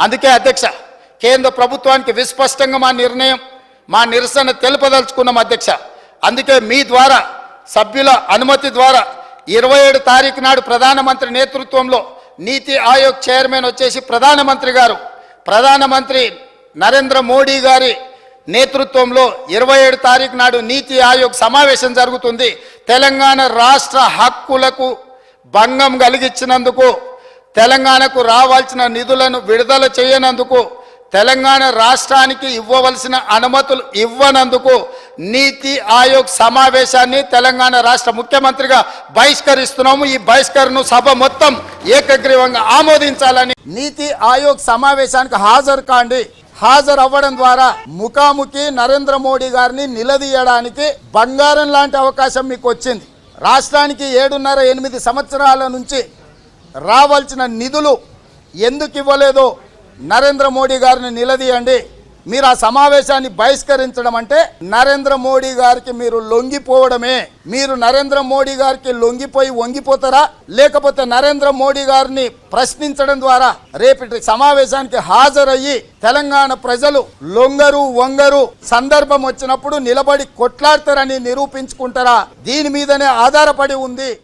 అందుకే అధ్యక్ష కేంద్ర ప్రభుత్వానికి విస్పష్టంగా మా నిర్ణయం మా నిరసన తెలుపదలుచుకున్నాం అధ్యక్ష. అందుకే మీ ద్వారా సభ్యుల అనుమతి ద్వారా ఇరవై ఏడు తారీఖు నాడు ప్రధానమంత్రి నేతృత్వంలో నీతి ఆయోగ్ చైర్మన్ వచ్చేసి ప్రధానమంత్రి గారు. ప్రధానమంత్రి నరేంద్ర మోడీ గారి నేతృత్వంలో ఇరవై ఏడు తారీఖు నాడు నీతి ఆయోగ్ సమావేశం జరుగుతుంది. తెలంగాణ రాష్ట్ర హక్కులకు భంగం కలిగించినందుకు తెలంగాణకు రావాల్సిన నిధులను విడుదల చేయనందుకు తెలంగాణ రాష్ట్రానికి ఇవ్వవలసిన అనుమతులు ఇవ్వనందుకు నీతి ఆయోగ్ సమావేశాన్ని తెలంగాణ రాష్ట్ర ముఖ్యమంత్రిగా బహిష్కరిస్తున్నాము. ఈ బహిష్కరణను సభ మొత్తం ఏకగ్రీవంగా ఆమోదించాలని నీతి ఆయోగ్ సమావేశానికి హాజరు కాండి హాజరు అవ్వడం ద్వారా ముఖాముఖి నరేంద్ర మోడీ గారిని నిలదీయడానికి బంగారం లాంటి అవకాశం మీకు వచ్చింది రాష్ట్రానికి ఏడున్నర ఎనిమిది సంవత్సరాల నుంచి రావాల్సిన నిధులు ఎందుకు ఇవ్వలేదో? నరేంద్ర మోడీ గారిని నిలదీయండి. మీరు ఆ సమావేశాన్ని బహిష్కరించడం అంటే నరేంద్ర మోడీ గారికి మీరు లొంగిపోవడమే. మీరు నరేంద్ర మోడీ గారికి లొంగిపోయి వంగిపోతారా? లేకపోతే నరేంద్ర మోడీ గారిని ప్రశ్నించడం ద్వారా రేపటి సమావేశానికి హాజరయ్యి తెలంగాణ ప్రజలు లొంగరు వంగరు సందర్భం వచ్చినప్పుడు నిలబడి కొట్లాడతారని నిరూపించుకుంటారా? దీని మీదనే ఆధారపడి ఉంది.